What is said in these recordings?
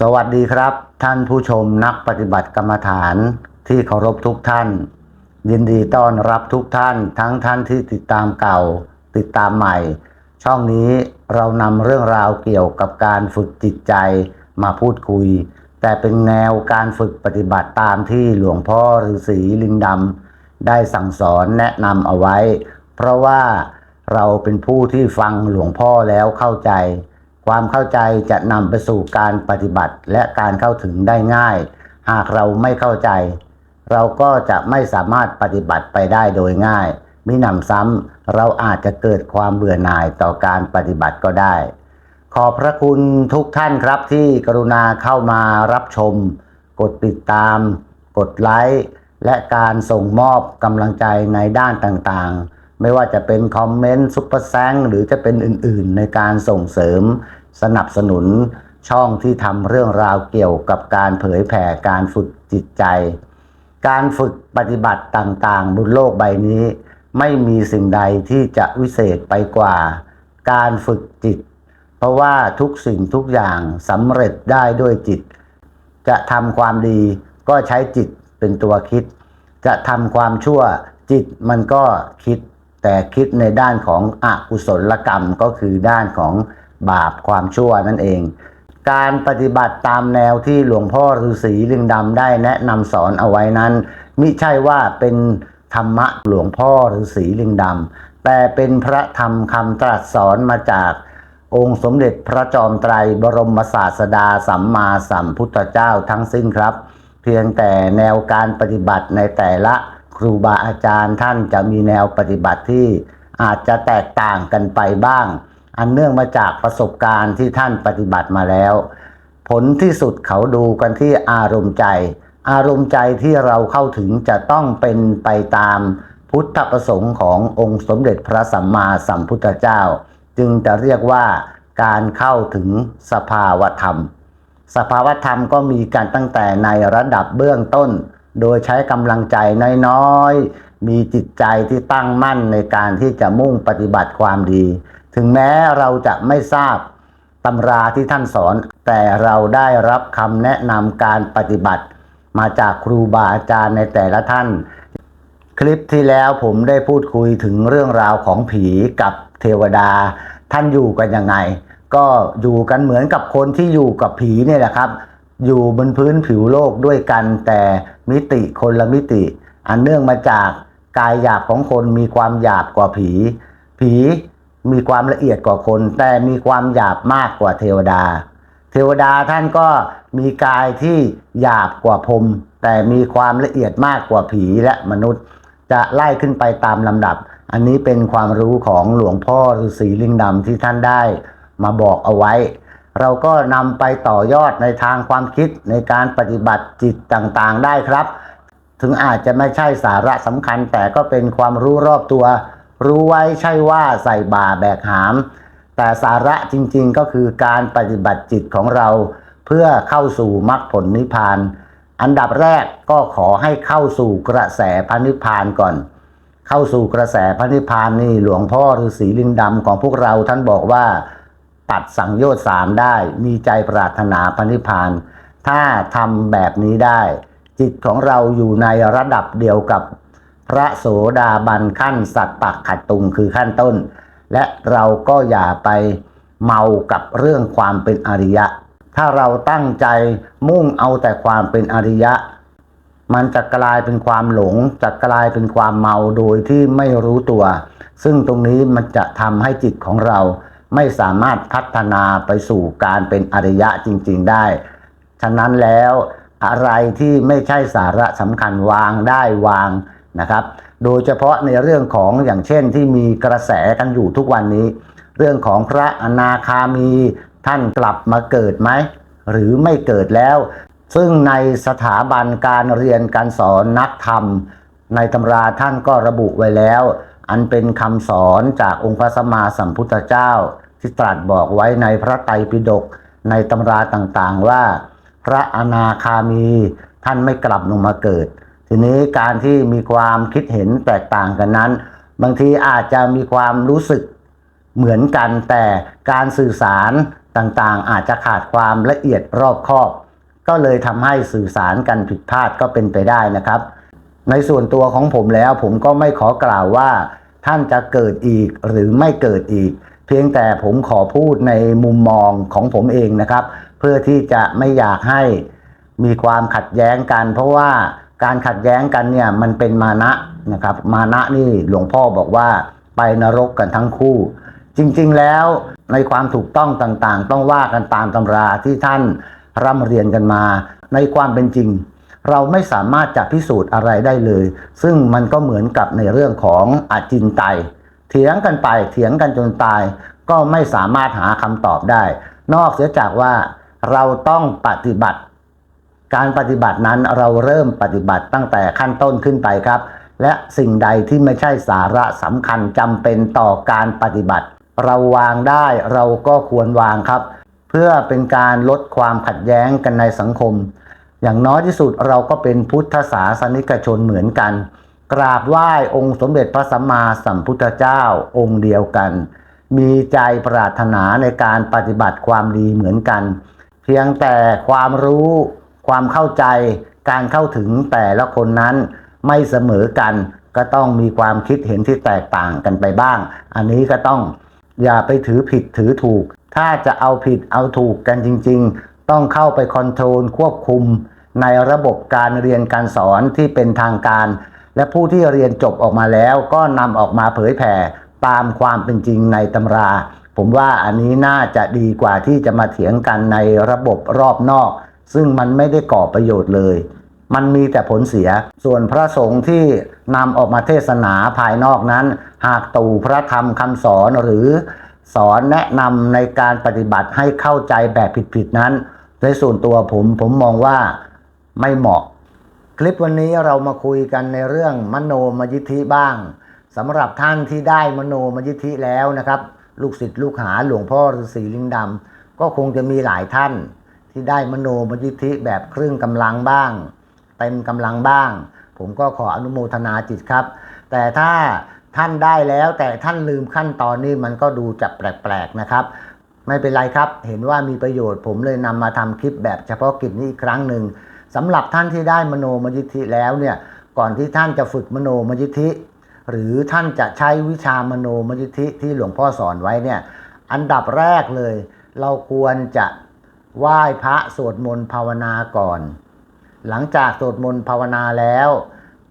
สวัสดีครับ ท่านผู้ชมนักปฏิบัติกรรมฐานที่เคารพทุกท่าน ยินดีต้อนรับทุกท่าน ทั้งท่านที่ติดตามเก่า ติดตามใหม่ ช่องนี้เรานำเรื่องราวเกี่ยวกับการฝึกจิตใจมาพูดคุย แต่เป็นแนวการฝึกปฏิบัติตามที่หลวงพ่อฤาษีลิงดำได้สั่งสอนแนะนำเอาไว้ เพราะว่าเราเป็นผู้ที่ฟังหลวงพ่อแล้วเข้าใจ ความเข้าใจจะนำไปสู่การปฏิบัติและการเข้าถึงได้ง่าย หากเราไม่เข้าใจ เราก็จะไม่สามารถปฏิบัติไปได้โดยง่าย มิหนำซ้ำเราอาจจะเกิดความเบื่อหน่ายต่อการปฏิบัติก็ได้ ขอบพระคุณทุกท่านครับที่กรุณาเข้ามารับชม กดติดตาม กดไลค์และการส่งมอบกำลังใจในด้านต่างๆ ไม่ว่าจะเป็นคอมเมนต์ซุปเปอร์แซงหรือจะเป็นอื่นๆ ในการส่งเสริม สนับสนุนช่องที่ทำเรื่องราวเกี่ยวกับการเผยแผ่การฝึกจิตใจ การฝึกปฏิบัติต่างๆ บนโลกใบนี้ ไม่มีสิ่งใดที่จะวิเศษไปกว่า การฝึกจิต เพราะว่าทุกสิ่งทุกอย่างสำเร็จได้ด้วยจิต จะทำความดีก็ใช้จิตเป็นตัวคิด จะทำความชั่วจิตมันก็คิด แต่คิดในด้านของอกุศลกรรมก็คือด้านของบาปความชั่วนั่นเอง การปฏิบัติตามแนวที่หลวงพ่อฤาษีลิงดำได้แนะนำสอนเอาไว้นั้น มิใช่ว่าเป็นธรรมะหลวงพ่อฤาษีลิงดำแต่เป็นพระธรรมคำตรัสสอนมาจากองค์สมเด็จพระจอมไตรบรมศาสดาสัมมาสัมพุทธเจ้าทั้งสิ้นครับ เพียงแต่แนวการปฏิบัติในแต่ละ ครูบาอาจารย์ท่านจะมีแนวปฏิบัติที่อาจจะแตกต่างกันไปบ้าง อันเนื่องมาจากประสบการณ์ที่ท่านปฏิบัติมาแล้ว ผลที่สุดเขาดูกันที่อารมณ์ใจ อารมณ์ใจที่เราเข้าถึงจะต้องเป็นไปตามพุทธประสงค์ขององค์สมเด็จพระสัมมาสัมพุทธเจ้า จึงจะเรียกว่าการเข้าถึงสภาวธรรม สภาวธรรมก็มีกันตั้งแต่ในระดับเบื้องต้น โดยใช้กำลังใจน้อยๆ มีจิตใจที่ตั้งมั่นในการที่จะมุ่งปฏิบัติความดี ถึงแม้เราจะไม่ทราบตำราที่ท่านสอน แต่เราได้รับคำแนะนำการปฏิบัติ มาจากครูบาอาจารย์ในแต่ละท่าน คลิปที่แล้วผมได้พูดคุยถึงเรื่องราวของผีกับเทวดา ท่านอยู่กันยังไง ก็อยู่กันเหมือนกับคนที่อยู่กับผีเนี่ยแหละครับ อยู่บนพื้นผิวโลกด้วยกันแต่มิติคนละมิติ อันเนื่องมาจากกายหยาบของคนมีความหยาบกว่าผี ผีมีความละเอียดกว่าคน แต่มีความหยาบมากกว่าเทวดา เทวดาท่านก็มีกายที่หยาบกว่าพรมแต่มีความละเอียดมากกว่าผีและมนุษย์ จะไล่ขึ้นไปตามลำดับ อันนี้เป็นความรู้ของหลวงพ่อฤาษีลิงดำที่ท่านได้มาบอกเอาไว้ เราก็นำไปต่อยอดในทางความคิดในการปฏิบัติจิตต่างๆได้ครับ ถึงอาจจะไม่ใช่สาระสำคัญ แต่ก็เป็นความรู้รอบตัว รู้ไว้ใช่ว่าใส่บาแบกหาม แต่สาระจริงๆก็คือการปฏิบัติจิตของเรา เพื่อเข้าสู่มรรคผลนิพพาน อันดับแรกก็ขอให้เข้าสู่กระแสพระนิพพานก่อน เข้าสู่กระแสพระนิพพานนี่หลวงพ่อฤาษีลิงดำของพวกเราท่านบอกว่า ตัดสังโยชน์สามได้ มีใจปรารถนาพระนิพพาน ถ้าทำแบบนี้ได้ จิตของเราอยู่ในระดับเดียวกับพระโสดาบันขั้นสัตตะขัดตุงคือขั้นต้น และเราก็อย่าไปเมากับเรื่องความเป็นอริยะ ถ้าเราตั้งใจมุ่งเอาแต่ความเป็นอริยะ มันจะกลายเป็นความหลง จะกลายเป็นความเมาโดยที่ไม่รู้ตัว ซึ่งตรงนี้มันจะทำให้จิตของเรา ไม่สามารถพัฒนาไปสู่การเป็นอริยะจริง ๆได้ ฉะนั้นแล้วอะไรที่ไม่ใช่สาระสำคัญวางได้วางนะครับ โดยเฉพาะในเรื่องของอย่างเช่นที่มีกระแสกันอยู่ทุกวันนี้ เรื่องของพระอนาคามีท่านกลับมาเกิดไหม หรือไม่เกิดแล้ว ซึ่งในสถาบันการเรียนการสอนนักธรรม ในตำราท่านก็ระบุไว้แล้ว อันเป็นคำสอนจากองค์พระสัมมาสัมพุทธเจ้า ที่ตรัสบอกไว้ในพระไตรปิฎกในตำราต่างๆว่า พระอนาคามีท่านไม่กลับลงมาเกิด ทีนี้การที่มีความคิดเห็นแตกต่างกันนั้น บางทีอาจจะมีความรู้สึกเหมือนกันแต่การสื่อสารต่างๆ อาจจะขาดความละเอียดรอบคอบ ก็เลยทำให้สื่อสารกันผิดพลาดก็เป็นไปได้นะครับ ในส่วนตัวของผมแล้วผมก็ไม่ขอกล่าวว่า ท่านจะเกิดอีกหรือไม่เกิดอีก เพียงแต่ผมขอพูดในมุมมองของผมเองนะครับ เพื่อที่จะไม่อยากให้มีความขัดแย้งกัน เพราะว่าการขัดแย้งกันเนี่ยมันเป็นมานะนะครับ มานะนี่หลวงพ่อบอกว่าไปนรกกันทั้งคู่ จริงๆแล้วในความถูกต้องต่างๆ ต้องว่ากันตามตำราที่ท่านร่ำเรียนกันมา ในความเป็นจริง เราไม่สามารถจะพิสูจน์อะไรได้เลย ซึ่งมันก็เหมือนกับในเรื่องของอาจินไตย เถียงกันไปเถียงกันจนตาย ก็ไม่สามารถหาคำตอบได้ นอกเสียจากว่าเราต้องปฏิบัติ การปฏิบัตินั้นเราเริ่มปฏิบัติตั้งแต่ขั้นต้นขึ้นไปครับ และสิ่งใดที่ไม่ใช่สาระสำคัญจำเป็นต่อการปฏิบัติ เราวางได้เราก็ควรวางครับ เพื่อเป็นการลดความขัดแย้งกันในสังคม อย่างน้อยที่สุดเราก็เป็นพุทธศาสนิกชนเหมือนกัน กราบไหว้องค์สมเด็จพระสัมมาสัมพุทธเจ้าองค์เดียวกัน มีใจปรารถนาในการปฏิบัติความดีเหมือนกัน เพียงแต่ความรู้ความเข้าใจการเข้าถึงแต่ละคนนั้นไม่เสมอกันก็ต้องมีความคิดเห็นที่แตกต่างกันไปบ้าง อันนี้ก็ต้องอย่าไปถือผิดถือถูก ถ้าจะเอาผิดเอาถูกกันจริง ๆ ต้องเข้าไปคอนโทรลควบคุมในระบบการเรียนการสอนที่เป็นทางการ และผู้ที่เรียนจบออกมาแล้วก็นำออกมาเผยแผ่ตามความเป็นจริงในตำรา ผมว่าอันนี้น่าจะดีกว่าที่จะมาเถียงกันในระบบรอบนอก ซึ่งมันไม่ได้ก่อประโยชน์เลย มันมีแต่ผลเสีย ส่วนพระสงฆ์ที่นำออกมาเทศนาภายนอกนั้น หากตู่พระธรรมคำสอนหรือสอนแนะนำในการปฏิบัติให้เข้าใจแบบผิดๆนั้น ในส่วนตัวผมผมมองว่าไม่เหมาะ ลิปวันนี้เรามาคุยกันในเรื่องมโนมยิทธิบ้างสำหรับท่านที่ได้มโนมยิทธิแล้วนะครับ ลูกศิษย์ลูกหาหลวงพ่อฤาษีลิงดำก็คงจะมีหลายท่าน ที่ได้มโนมยิทธิแบบครึ่งกำลังบ้าง เต็มกำลังบ้าง ผมก็ขออนุโมทนาจิตครับ แต่ถ้าท่านได้แล้วแต่ท่านลืมขั้นตอนนี้มันก็ดูจะแปลกๆนะครับ ไม่เป็นไรครับ เห็นว่ามีประโยชน์ผมเลยนำมาทำคลิปแบบเฉพาะกิจนี้อีกครั้งหนึ่ง สำหรับท่านที่ได้มโนมยิทธิแล้วเนี่ยก่อนที่ท่านจะฝึกมโนมยิทธิ หรือท่านจะใช้วิชามโนมยิทธิที่หลวงพ่อสอนไว้เนี่ยอันดับแรกเลย เราควรจะไหว้พระสวดมนต์ภาวนาก่อน หลังจากสวดมนต์ภาวนาแล้ว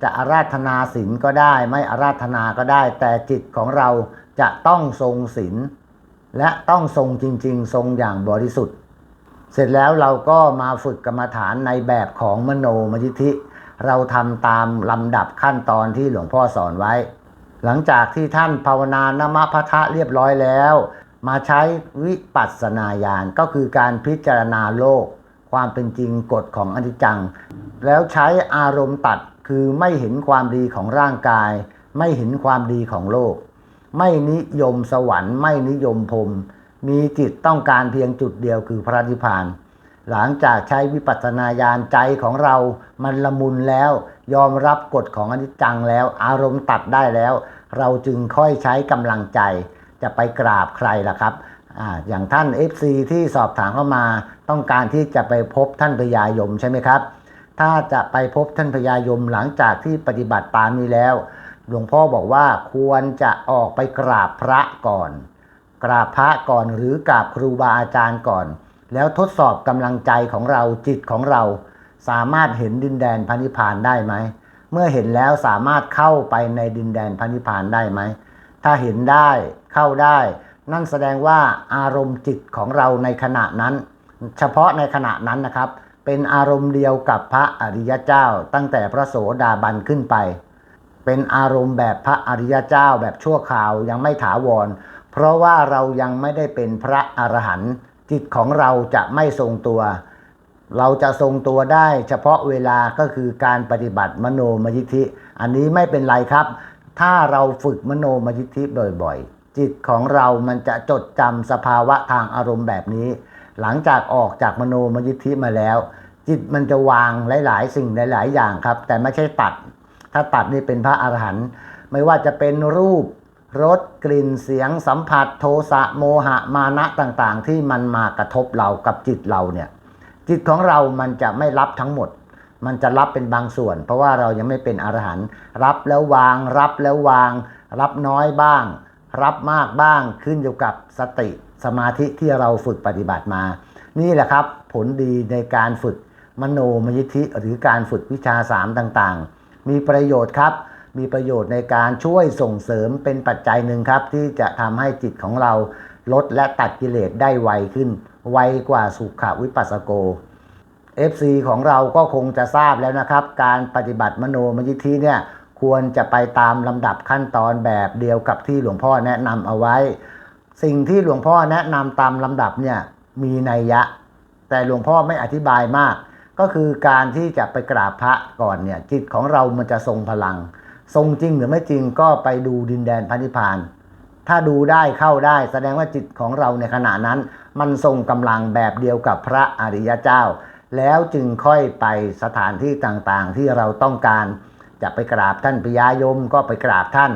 จะอาราธนาศีลก็ได้ไม่อาราธนาก็ได้ แต่จิตของเราจะต้องทรงศีลและต้องทรงจริง ๆ ทรงอย่างบริสุทธิ์ เสร็จแล้วเราก็มาฝึกกรรมฐานในแบบของมโนมยิธิ เราทำตามลำดับขั้นตอนที่หลวงพ่อสอนไว้ หลังจากที่ท่านภาวนานมพะทะเรียบร้อยแล้ว มาใช้วิปัสสนาญาณก็คือการพิจารณาโลก ความเป็นจริงกฎของอนิจจัง แล้วใช้อารมณ์ตัดคือไม่เห็นความดีของร่างกาย ไม่เห็นความดีของโลก ไม่นิยมสวรรค์ ไม่นิยมพรม มีจิตต้องการเพียงจุดเดียวคือพระนิพพาน หลังจากใช้วิปัสสนาญาณใจของเรา มันละมุนแล้ว ยอมรับกฎของอนิจจังแล้ว อารมณ์ตัดได้แล้ว เราจึงค่อยใช้กำลังใจ จะไปกราบใครล่ะครับออย่างท่าน FC ที่สอบถามเข้ามา ต้องการที่จะไปพบท่านพญายมใช่ไหมครับ ถ้าจะไปพบท่านพญายมหลังจากที่ปฏิบัติตามนี้แล้ว หลวงพ่อบอกว่าควรจะออกไปกราบพระก่อน กราบพระก่อนหรือกราบครูบาอาจารย์ก่อน แล้วทดสอบกำลังใจของเราจิตของเรา สามารถเห็นดินแดนพระนิพานได้ไหม เมื่อเห็นแล้วสามารถเข้าไปในดินแดนพระนิพพานได้ไหม ถ้าเห็นได้เข้าได้ นั่นแสดงว่าอารมณ์จิตของเราในขณะนั้น เฉพาะในขณะนั้นนะครับ เป็นอารมณ์เดียวกับพระอริยเจ้า ตั้งแต่พระโสดาบันขึ้นไป เป็นอารมณ์แบบพระอริยเจ้าแบบชั่วคราวยังไม่ถาวร เพราะว่าเรายังไม่ได้เป็นพระอรหันต์จิตของเราจะไม่ทรงตัว เราจะทรงตัวได้ เฉพาะเวลาก็คือการปฏิบัติมโนมยิทธิ อันนี้ไม่เป็นไรครับ ถ้าเราฝึกมโนมยิทธิบ่อยๆ จิตของเรามันจะจดจำสภาวะทางอารมณ์แบบนี้ หลังจากออกจากมโนมยิทธิมาแล้ว จิตมันจะวางหลาย ๆ สิ่งหลาย ๆ อย่างครับ แต่ไม่ใช่ตัด ถ้าตัดนี่เป็นพระอรหันต์ไม่ว่าจะเป็นรูป รสกลิ่นเสียงสัมผัสโทสะโมหะมานะต่างๆ ที่มันมากระทบเรากับจิตเราเนี่ย จิตของเรามันจะไม่รับทั้งหมด มันจะรับเป็นบางส่วน เพราะว่าเรายังไม่เป็นอรหันต์รับแล้ววาง รับแล้ววาง รับน้อยบ้าง รับมากบ้างขึ้นอยู่กับสติสมาธิที่เราฝึกปฏิบัติมา นี่แหละครับ ผลดีในการฝึกมโนมยิทธิหรือการฝึกวิชาสามต่างๆ มีประโยชน์ครับ มีประโยชน์ในการช่วยส่งเสริมเป็นปัจจัยหนึ่งครับ ที่จะทำให้จิตของเราลดและตัดกิเลสได้ไวขึ้น ไวกว่าสุขวิปัสสโก FC ของเราก็คงจะทราบแล้วนะครับ การปฏิบัติมโนมยิทธิเนี่ยควรจะไปตามลำดับขั้นตอนแบบเดียวกับที่หลวงพ่อแนะนำเอาไว้ สิ่งที่หลวงพ่อแนะนำตามลำดับเนี่ยมีนัยยะ แต่หลวงพ่อไม่อธิบายมาก ก็คือการที่จะไปกราบพระก่อนเนี่ยจิตของเรามันจะทรงพลัง ทรงจริงหรือไม่จริงก็ไปดูดินแดนพันิพาน ถ้าดูได้เข้าได้แสดงว่าจิตของเราในขณะนั้น มันทรงกำลังแบบเดียวกับพระอริยเจ้า แล้วจึงค่อยไปสถานที่ต่างๆ ที่เราต้องการจะไปกราบท่านปิยายมก็ไปกราบท่าน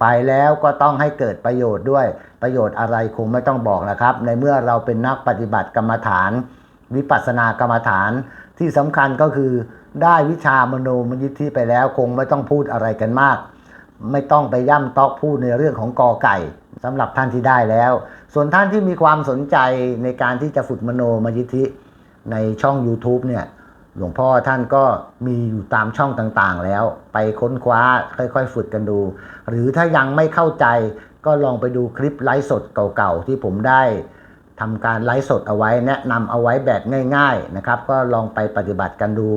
ไปแล้วก็ต้องให้เกิดประโยชน์ด้วย ประโยชน์อะไรคงไม่ต้องบอกนะครับ ในเมื่อเราเป็นนักปฏิบัติกรรมฐาน วิปัสสนากรรมฐานที่สำคัญก็คือ ได้วิชามโนมยิทธิไปแล้วคงไม่ต้องพูดอะไรกันมาก ไม่ต้องไปย่ำตอกพูดในเรื่องของกอไก่สำหรับท่านที่ได้แล้ว ส่วนท่านที่มีความสนใจในการที่จะฝึกมโนมยิทธิในช่อง YouTube เนี่ยหลวงพ่อท่านก็มีอยู่ตามช่องต่างๆ แล้ว ไปค้นคว้าค่อยๆ ฝึกกันดู หรือถ้ายังไม่เข้าใจก็ลองไปดูคลิปไลฟ์สดเก่าๆ ที่ผมได้ ทำการไลฟ์สดเอาไว้แนะนำเอาไว้แบบง่ายๆนะครับก็ลองไปปฏิบัติกันดู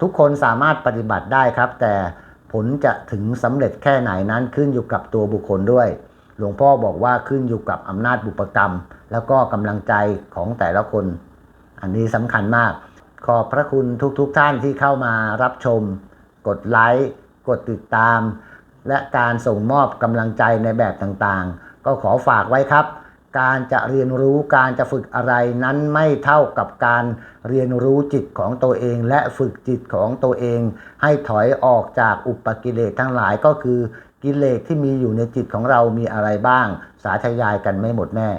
ทุกคนสามารถปฏิบัติได้ครับ แต่ผลจะถึงสำเร็จแค่ไหนนั้นขึ้นอยู่กับตัวบุคคลด้วย หลวงพ่อบอกว่าขึ้นอยู่กับอำนาจบุปกรรม แล้วก็กำลังใจของแต่ละคน อันนี้สำคัญมาก ขอบพระคุณทุกๆทท่านที่เข้ามารับชม กดไลค์กดติดตาม และการส่งมอบกำลังใจในแบบต่างๆ ก็ขอฝากไว้ครับ การจะเรียนรู้การจะฝึกอะไรนั้นไม่เท่ากับการเรียนรู้จิตของตัวเอง และฝึกจิตของตัวเอง ให้ถอยออกจากอุปกิเลสทั้งหลายก็คือกิเลสที่มีอยู่ในจิตของเรามีอะไรบ้าง สาธยายกันไม่หมดแน่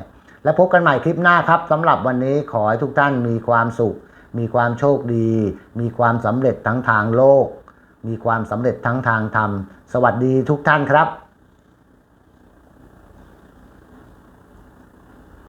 และพบกันใหม่คลิปหน้าครับสำหรับวันนี้ขอให้ทุกท่านมีความสุข มีความโชคดี มีความสำเร็จทั้งทางโลก มีความสำเร็จทั้งทางธรรม สวัสดีทุกท่านครับ